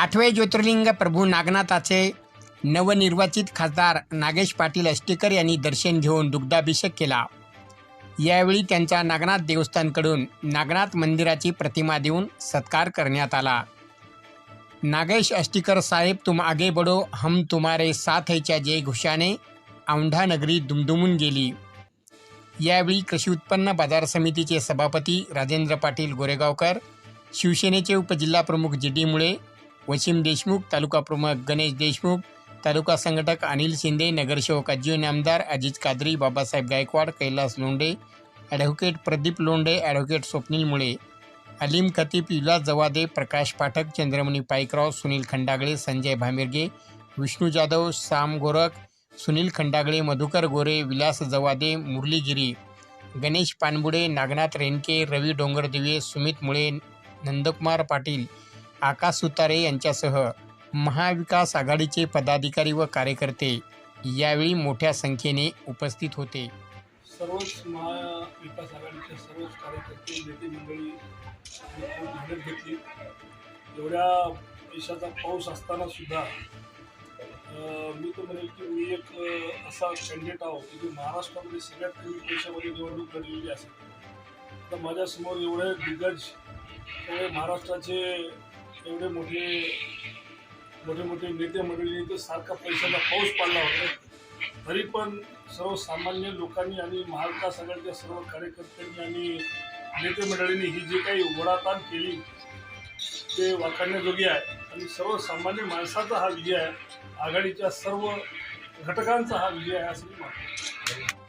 आठवे ज्योतिर्लिंग प्रभू नागनाथाचे नवनिर्वाचित खासदार नागेश पाटील अष्टेकर यांनी दर्शन घेऊन दुग्धाभिषेक केला. यावेळी त्यांच्या नागनाथ देवस्थानकडून नागनाथ मंदिराची प्रतिमा देऊन सत्कार करण्यात आला. नागेश अष्टीकर साहेब तुम आगे बडो हम तुम्हारे साथ हैच्या जय घोषाने औंढा नगरी दुमदुमून गेली. यावेळी कृषी उत्पन्न बाजार समितीचे सभापती राजेंद्र पाटील गोरेगावकर शिवसेनेचे उपजिल्हाप्रमुख जी डी मुळे वशिम देशमुख तालुका प्रमुख गणेश देशमुख तालुका संघटक अनिल शिंदे नगरसेवक अज्जू आमदार अजित कादरी बाबासाहेब गायकवाड कैलास लोंडे ॲडव्होकेट प्रदीप लोंडे ॲडव्होकेट स्वप्नील मुळे अलीम खतीब विलास जवादे प्रकाश पाठक चंद्रमणी पाईकराव सुनील खंडागळे संजय भामिर्गे विष्णू जाधव साम गोरख सुनील खंडागळे मधुकर गोरे विलास जवादे मुरलीगिरी गणेश पानबुडे नागनाथ रेणके रवी डोंगरदिवे सुमित मुळे नंदकुमार पाटील आकाश सुतारे यांच्यासह महाविकास आघाडीचे पदाधिकारी व कार्यकर्ते यावेळी मोठ्या संख्येने उपस्थित होते. सर्वच महाविकास आघाडीचे सर्वच कार्यकर्ते नेते मंडळी मेहनत घेतली. एवढ्या देशाचा पाऊस असताना सुद्धा मी तर म्हणेल की मी एक असा कॅन्डिडेट आहो की जो महाराष्ट्रामध्ये सगळ्यात कमी पैशामध्ये निवडणूक लढलेली असेल. तर माझ्यासमोर एवढे दिग्गज एवढे महाराष्ट्राचे एवढे मोठे मोठे मोठे नेते मंडळींनी तर सारखा पैशाचा पाऊस पाडला होता. तरी पण सर्वसामान्य लोकांनी आणि महाविकास आघाडीच्या सर्व कार्यकर्त्यांनी आणि नेते मंडळींनी ही जी काही ओढाताण केली ते वाखाणण्याजोगी आहे. आणि सर्वसामान्य माणसाचा हा विजय आहे. आघाडीच्या सर्व घटकांचा हा विजय आहे असं मी मानतो.